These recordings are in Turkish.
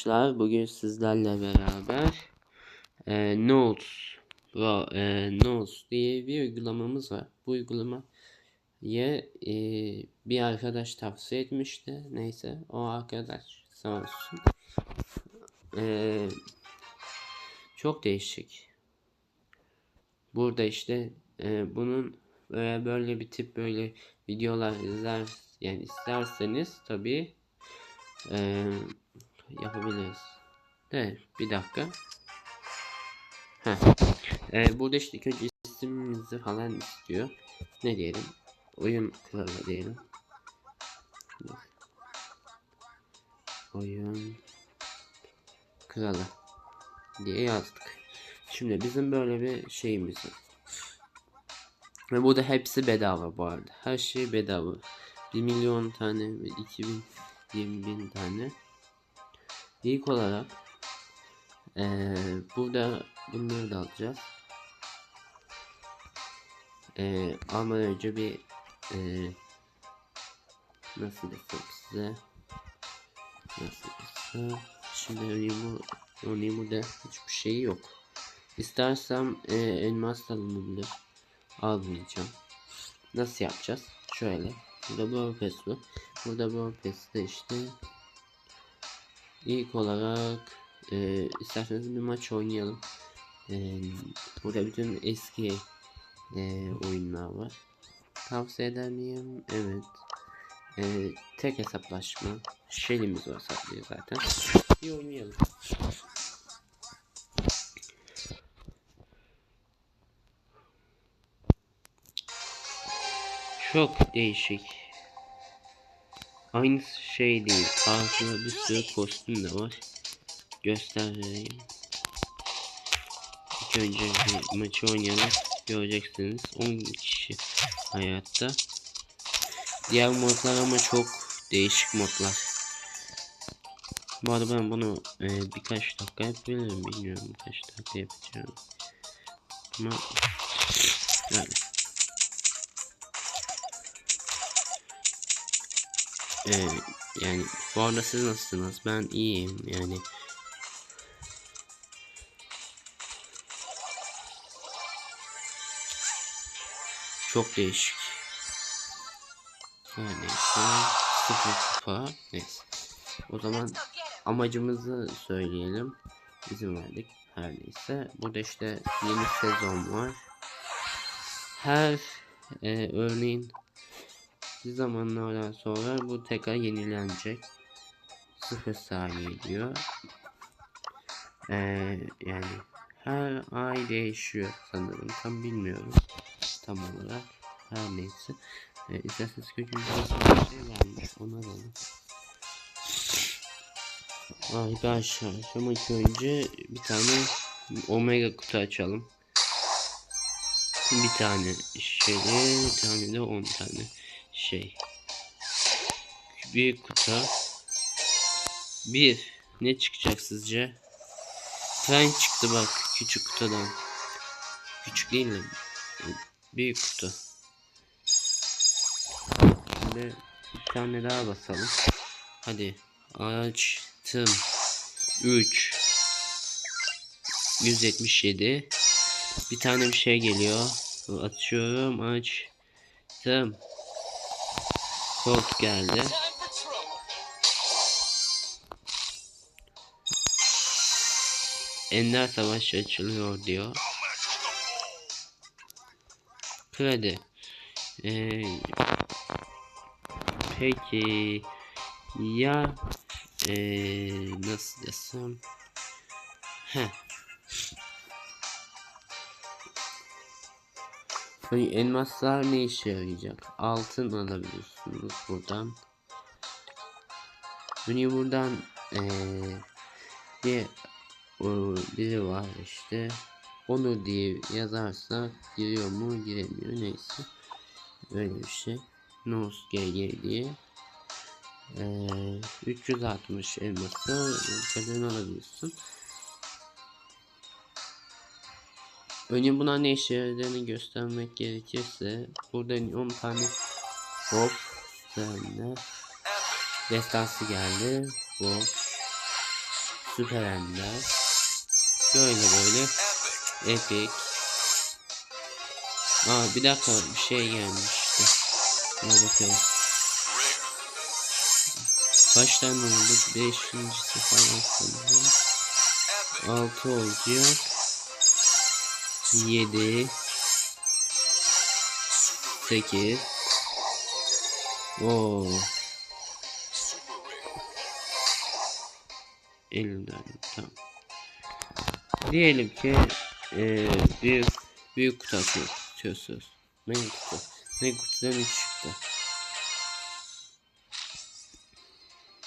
arkadaşlar bugün sizlerle beraber e, Notes Pro, e, Notes diye bir uygulamamız var. Bu uygulamayı e, bir arkadaş tavsiye etmişti. Neyse o arkadaş sağ olsun. E, çok değişik. Burada işte e, bunun böyle, böyle bir tip böyle videolar izler yani isterseniz tabii eee yapabiliriz. De bir dakika. Heh. Ee, burada işte ilk önce isimimizi falan istiyor. Ne diyelim? Oyun kralı diyelim. Oyun kralı diye yazdık. Şimdi bizim böyle bir şeyimiz var. Ve burada hepsi bedava bu arada. Her şey bedava. 1 milyon tane ve 2000 20 bin tane. İlk olarak ee, burada bunları da alacağız. Ee, almadan önce bir ee, nasıl desem size nasıl desem şimdi Onimu Onimu'da hiçbir şey yok. İstersem ee, elmas alınabilir. Almayacağım. Nasıl yapacağız? Şöyle. Burada bu var. Burada bu Pass'te işte İlk olarak e, isterseniz bir maç oynayalım. E, burada bütün eski e, oyunlar var. Tavsiye eder miyim? Evet. E, tek hesaplaşma. Shell'imiz var saklıyor zaten. Bir oynayalım. Çok değişik. Aynı şey değil. Farklı bir sürü kostüm de var. Göstereyim. İlk önce maçı oynayalım. Göreceksiniz. 10 kişi hayatta. Diğer modlar ama çok değişik modlar. Bu arada ben bunu e, birkaç dakika yapabilirim. Bilmiyorum kaç dakika yapacağım. Ama yani. Ee, yani bu arada siz nasılsınız? Ben iyiyim yani. Çok değişik. Her neyse. Sıfır kupa. Neyse. O zaman amacımızı söyleyelim. İzin verdik. Her neyse. Burada işte yeni sezon var. Her e, örneğin bir zamanlardan sonra bu tekrar yenilenecek. 0 saniye diyor. Ee, yani her ay değişiyor sanırım. Tam bilmiyorum. Tam olarak. Her neyse. Ee, isterseniz kötü bir şey varmış. Onu alalım. Arkadaşlar ama ilk önce bir tane omega kutu açalım. Bir tane şeyi, bir tane de 10 tane şey. Bir kutu. Bir. Ne çıkacak sizce? Tren çıktı bak küçük kutudan. Küçük değil mi? Bir kutu. Şimdi bir tane daha basalım. Hadi. Açtım. 3 177 Bir tane bir şey geliyor. Açıyorum. Açtım. Colt geldi. Ender savaş açılıyor diyor. Kredi. Ee, peki ya ee, nasıl desem? Heh. Hani elmaslar ne işe yarayacak? Altın alabiliyorsunuz buradan. Hani buradan ee, bir o, biri var işte. Onu diye yazarsa giriyor mu giremiyor neyse. Öyle bir şey. Nos GG diye. Ee, 360 elması kadın alabiliyorsun. Önce buna ne işe yaradığını göstermek gerekirse burada 10 tane hop tane destansı geldi. Hop Süper Ender. Böyle böyle. Epic. Aa bir dakika bir şey gelmişti. Hadi bakalım. Kaç tane oldu? Beşincisi falan sanırım. Altı olacak. Yedi. Sekiz. Oo. Elimden tamam. Diyelim ki eee büyük büyük kutu atmak istiyorsunuz. Ne kutu? Ne kutudan 3 çıktı.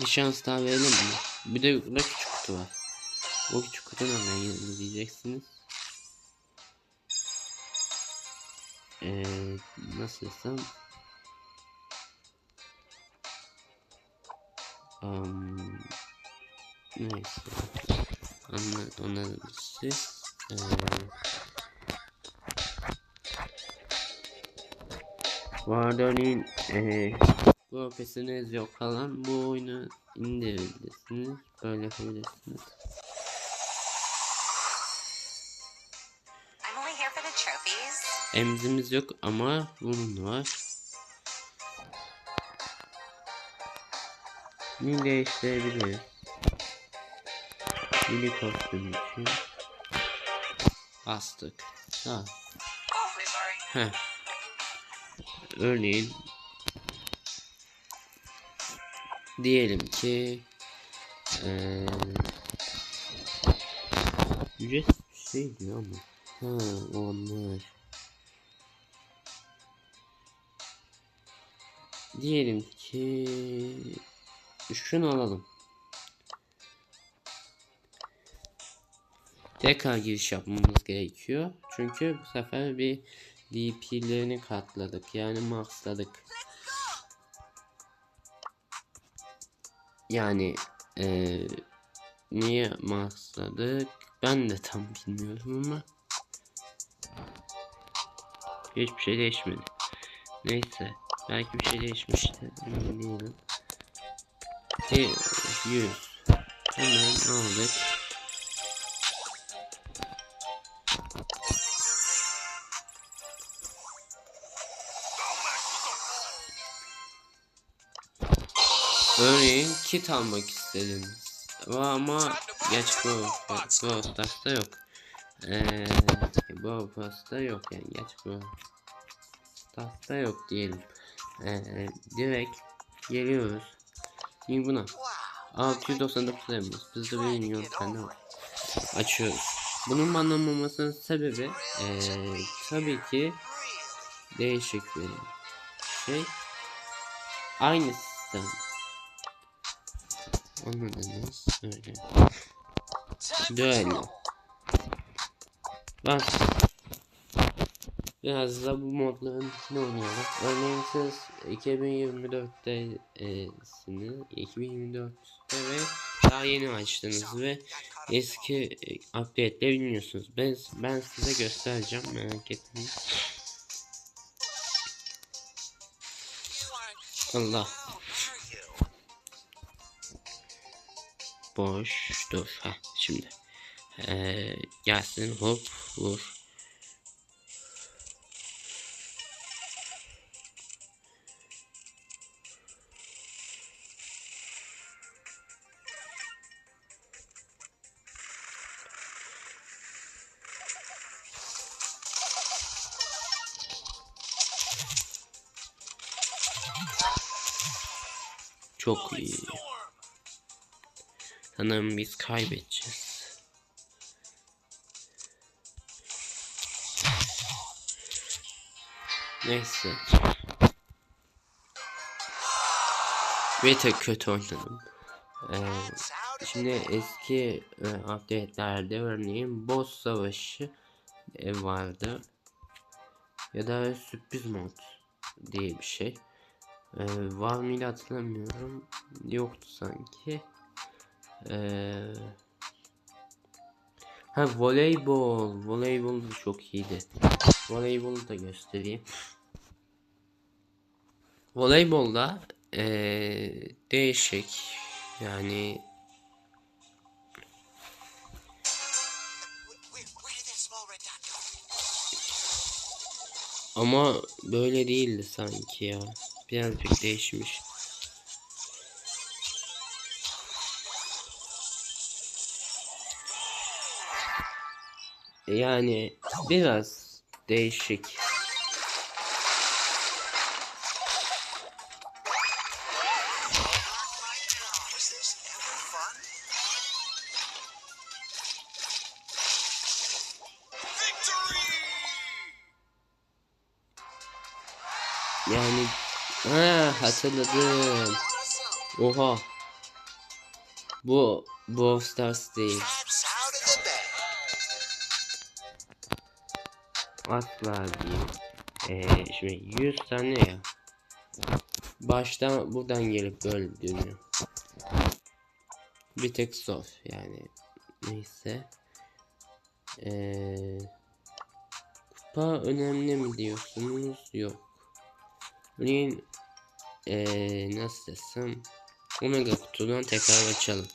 Bir şans daha verelim mi? Bir de burada küçük kutu var. O küçük kutu geldi diyeceksiniz. Eee nasıl desem um, neyse Anla, anladım siz arada örneğin eee profesyonel yok falan bu oyunu indirebilirsiniz. Böyle yapabilirsiniz. Emzimiz yok ama bunun var. Bunu değiştirebiliriz. Mini kostüm için. Bastık. Sorry. Heh. Örneğin diyelim ki eee ücretsiz şey diyor ama ha onlar diyelim ki şunu alalım. Tekrar giriş yapmamız gerekiyor. Çünkü bu sefer bir DP'lerini katladık. Yani maxladık. Yani eee, niye maxladık? Ben de tam bilmiyorum ama hiçbir şey değişmedi. Neyse belki bir şey değişmiştir emin E, 100 hemen aldık Örneğin kit almak istediniz. Ama gerçi bu bu Stars'ta yok. Eee bu Stars'ta yok yani gerçi bu Stars'ta yok diyelim. Eee direkt geliyoruz. Şimdi buna 699 elmas. 1 milyon tane var. Açıyoruz. Bunun anlamamasının sebebi eee tabii ki değişik bir şey. Aynı sistem. Anladınız öyle. Düello. Bak. Biraz da bu modların içine oynayalım. Örneğin siz 2024'te e, sini 2024'te ve daha yeni açtınız ve eski e, update'leri bilmiyorsunuz. Ben, ben size göstereceğim merak etmeyin. Allah. Boş dur ha şimdi. Ee, gelsin hop vur. Çok iyi. Sanırım biz kaybedeceğiz. Neyse. Ve tek kötü oynadım. Ee, şimdi eski e, update'lerde örneğin boss savaşı e, vardı. Ya da sürpriz mod diye bir şey. Ee, var mıydı hatırlamıyorum. Yoktu sanki. Ee, ha voleybol. Voleybol da çok iyiydi. Voleybolu da göstereyim. Voleybolda ee, değişik yani ama böyle değildi sanki ya. Birazcık değişmiş. Yani biraz değişik. Ha hatırladım. Oha. Bu Brawl Stars değil. Asla değil. Ee, şimdi 100 tane ya. Baştan buradan gelip dönüyor. Bir tek zor yani. Neyse. Ee, kupa önemli mi diyorsunuz? Yok. Örneğin ee, nasıl desem Omega kutudan tekrar açalım.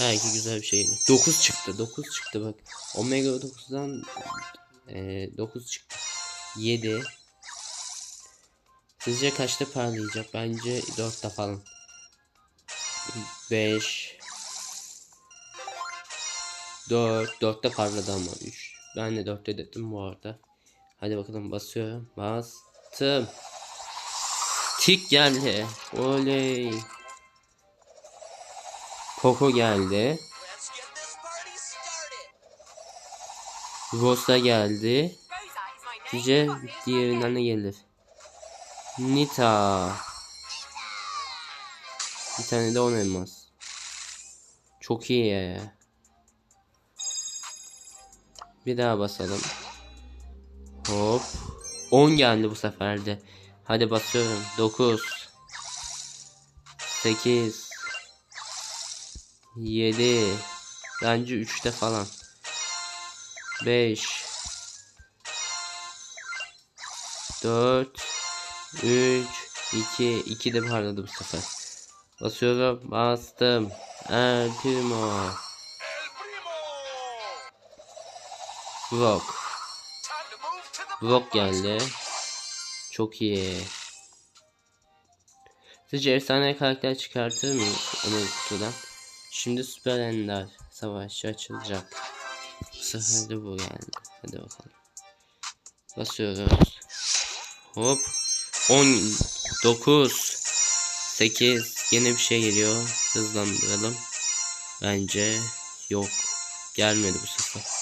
Belki güzel bir şeydi. 9 çıktı. 9 çıktı bak. Omega 9'dan ee, 9 çıktı. 7 Sizce kaçta parlayacak? Bence 4'te falan. 5 4 4'te parladı ama 3 Ben de 4'te dedim bu arada. Hadi bakalım basıyorum. Bastım. Tik geldi. Oley. Poco geldi. Rosa geldi. My diğerinden ne gelir? Nita. Bir tane de on elmas. Çok iyi ya. Bir daha basalım. Hop. 10 geldi bu sefer de. Hadi basıyorum. 9 8 7 Bence 3'te falan. 5 4 3 2 2 de parladı bu sefer. Basıyorum. Bastım. El Primo. Brock. Brock geldi. Çok iyi. Sizce efsane karakter çıkartır mıyız onu kutudan? Şimdi Süper Ender Savaşı açılacak. Bu sefer de bu geldi. Hadi bakalım. Basıyoruz. Hop. 10 9 8 Yine bir şey geliyor. Hızlandıralım. Bence yok. Gelmedi bu sefer.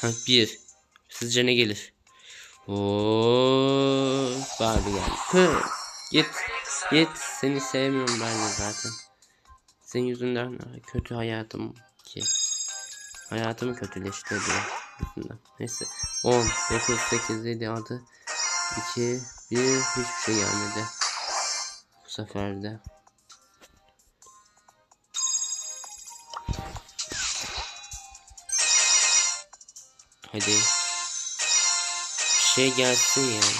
Hı. Bir. Sizce ne gelir? Oo, Barbie geldi. Git. Git. Seni sevmiyorum ben de zaten. Senin yüzünden kötü hayatım ki. Hayatımı kötüleştirdi yüzünden. Neyse. 10, 9, 8, 7, 6, 2, 1. Hiçbir şey gelmedi. Bu sefer de. Hadi. Bir şey gelsin yani.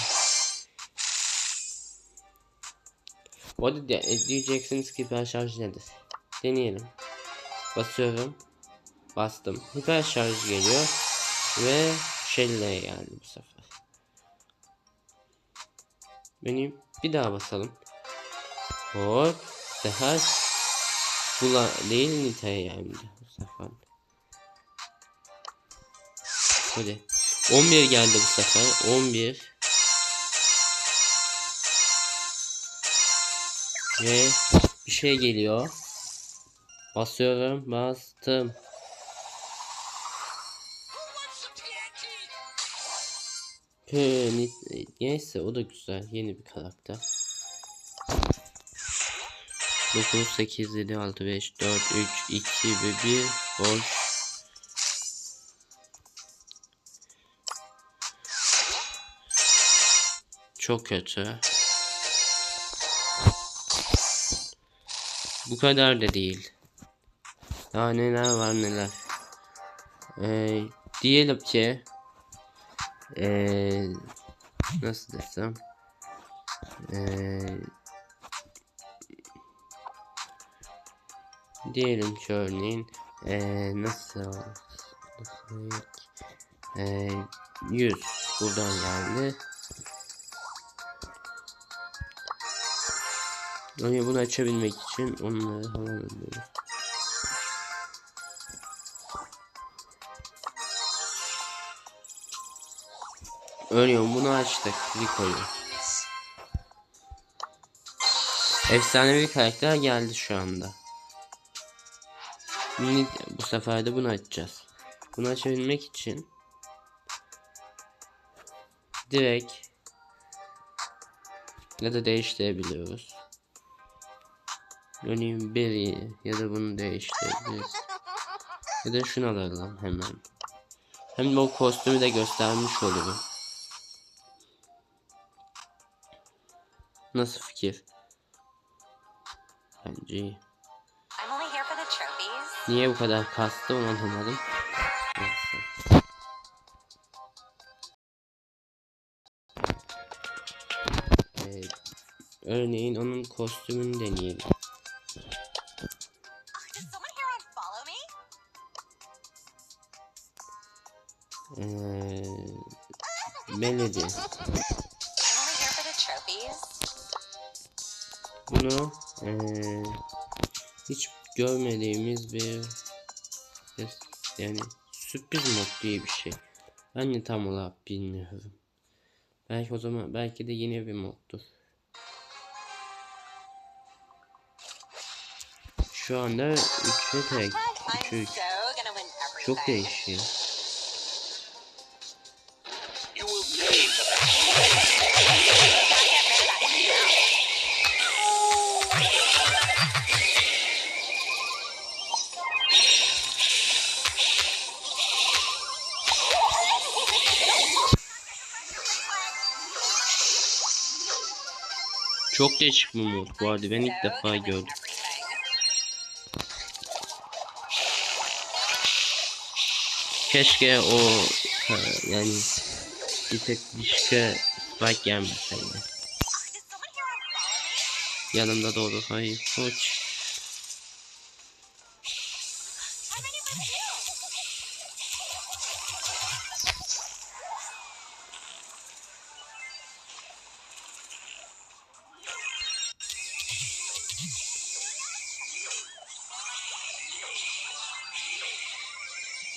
Bu arada e, diyeceksiniz ki hiper şarj nedir? Deneyelim. Basıyorum. Bastım. Hiper şarj geliyor. Ve Shelly'e geldi bu sefer. Benim bir daha basalım. Hop. Sefer Bula değil Nita'ya geldi bu sefer. Hadi. 11 geldi bu sefer. 11. Ve bir şey geliyor. Basıyorum. Bastım. Neyse o da güzel. Yeni bir karakter. 9, 8, 7, 6, 5, 4, 3, 2 ve 1 boş. Çok kötü. Bu kadar da değil. Daha neler var neler. Ee, diyelim ki ee, nasıl desem ee, Diyelim ki örneğin eee nasıl nasıl eee 100 buradan geldi. Önce bunu açabilmek için onları falan alıyoruz. Örneğin bunu açtık. Rico'yu. Efsanevi karakter geldi şu anda. Bu sefer de bunu açacağız. Bunu açabilmek için direkt ya da değiştirebiliyoruz. Örneğin biri ya da bunu değiştirebiliriz. Ya da şunu alalım hemen. Hem de o kostümü de göstermiş olurum. Nasıl fikir? Bence iyi. Niye bu kadar kastı onu anlamadım. Neyse. Evet. Örneğin onun kostümünü deneyelim. Tam olarak bilmiyorum. Belki o zaman belki de yeni bir moddur. Şu anda 3'e tek. I'm 3 so gonna win everything. çok değişiyor. Çok değişik bir mod bu arada ben ilk defa gördüm. Keşke o ha, yani bir tek dişke spike gelmeseydi. Yanımda doğru hayır koç.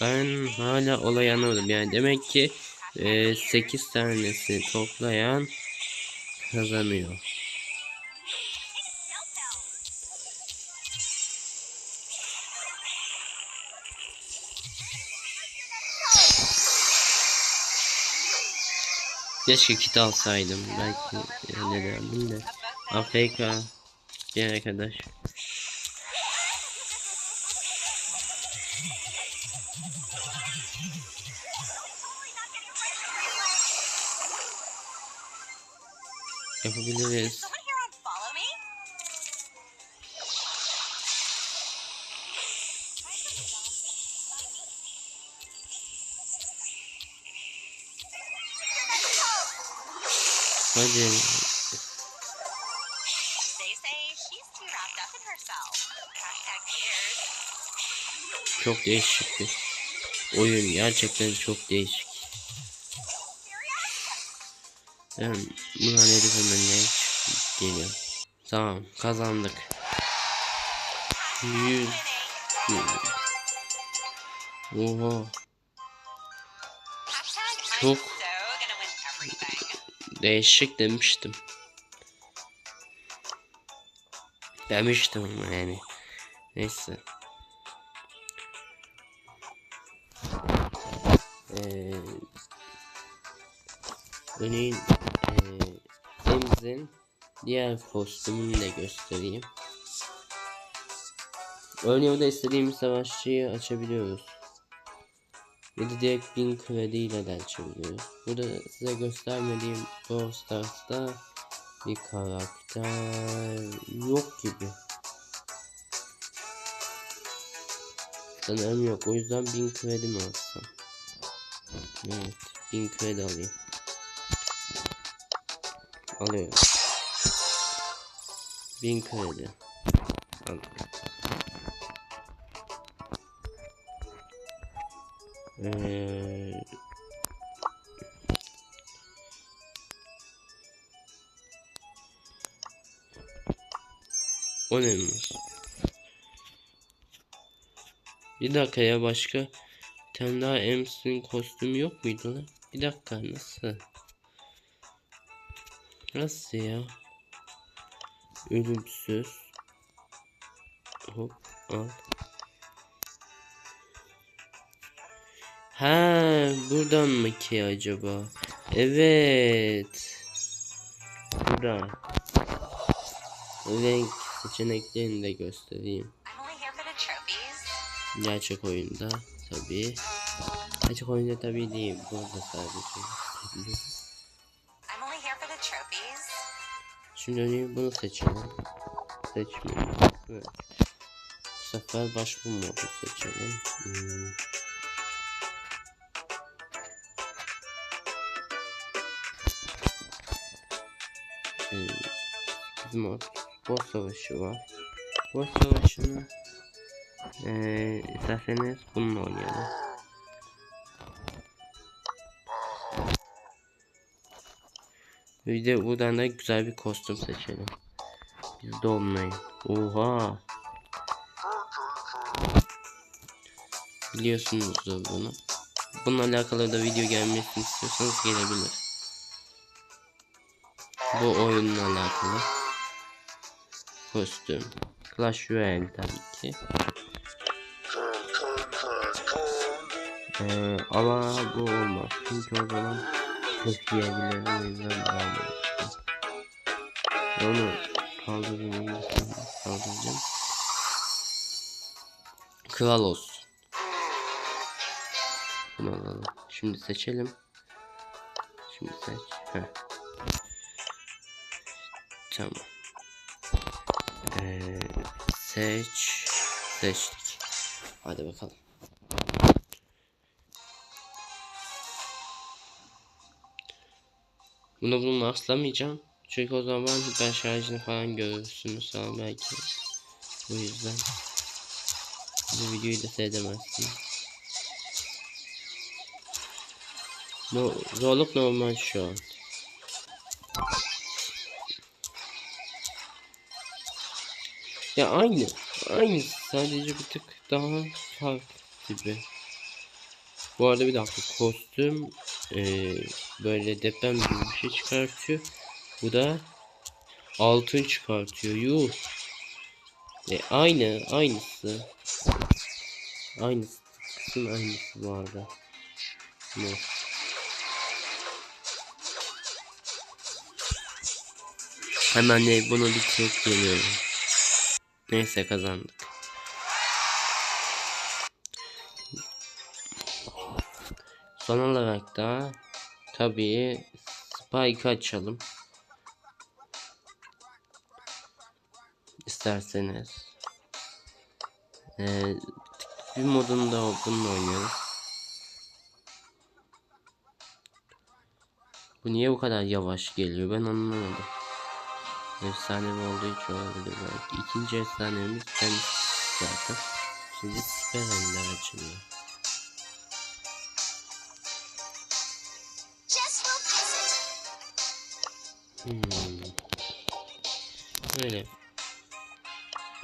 Ben hala olay anlamadım yani demek ki e, 8 tanesi toplayan kazanıyor. Keşke kit alsaydım belki ederdim de. AFK bir arkadaş. Hashtag haters. Çok değişik bir oyun. Gerçekten çok değişik. Ben buna ne hemen geliyor. Tamam kazandık. 100 Oha Çok- değişik demiştim. Demiştim yani. Neyse. Ee, örneğin Emz'in diğer kostümünü de göstereyim. Örneğin burada istediğimiz savaşçıyı açabiliyoruz. Ya da direkt 1000 krediyle de açabiliyoruz. Burada size göstermediğim Brawl Stars'ta bir karakter yok gibi. Sanırım yok. O yüzden 1000 kredi mi alsam? Evet. 1000 kredi alayım. Alıyorum. 1000 kredi. Aldım. Ee, o neymiş? Bir dakika ya başka bir tane daha Ems'in kostümü yok muydu lan? Bir dakika nasıl? Nasıl ya? Ölümsüz. Hop al. Ha buradan mı ki acaba? Evet. Burada. Renk seçeneklerini de göstereyim. Gerçek oyunda tabii. Gerçek oyunda tabii değil. Burada sadece. Şimdi önce bunu seçelim. Seçmeyelim. Evet. Bu sefer başka modu seçelim. Hmm. Ee, o boss savaşı var. Boss savaşını ee, isterseniz bununla oynayalım. Bir de buradan da güzel bir kostüm seçelim. Biz de olmayın. Oha. Biliyorsunuzdur bunu. Bununla alakalı da video gelmesini istiyorsanız gelebilir. Bu oyunla alakalı. Kostüm. Clash Royale tabii ki. Ee, ama bu olmaz. Çünkü o zaman çok yiyebilirim. O yüzden edeceğim. Onu kaldırayım. Kaldıracağım. Kral olsun. Bunu alalım. Şimdi seçelim. Şimdi seç. Heh. Tamam. Ee, seç. Seçtik. Hadi bakalım. Bunu bunu maxlamayacağım. Çünkü o zaman ben şarjını falan görürsünüz falan belki. Bu yüzden bu videoyu da seyredemezsiniz. No, zorluk normal şu an. Ya aynı. Aynı. Sadece bir tık daha farklı gibi. Bu arada bir dakika kostüm eee, böyle deprem gibi bir şey çıkartıyor. Bu da altın çıkartıyor. Yuh. E, aynı aynısı. Aynısı. Kısım aynısı bu arada. Bu. Hemen de bunu bitirip geliyorum. Neyse kazandık. Son olarak da tabii Spike açalım. İsterseniz. Ee, bir modunda bununla oynuyoruz. Bu niye bu kadar yavaş geliyor ben anlamadım. Efsanevi olduğu için olabilir belki. İkinci efsanemiz ben zaten. Şimdi süper ender açılıyor. Hmm. Öyle.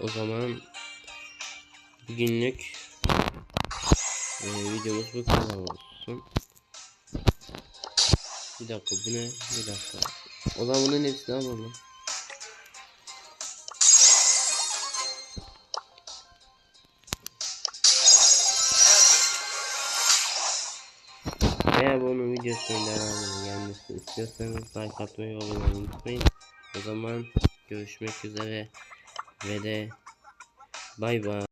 O zaman bugünlük e, videomuz bu kadar olsun. Bir dakika bu ne? Bir dakika. O zaman bunun hepsini alalım. Eğer bunun gelmesini istiyorsanız like atmayı unutmayın. O zaman görüşmek üzere ve de bay bay.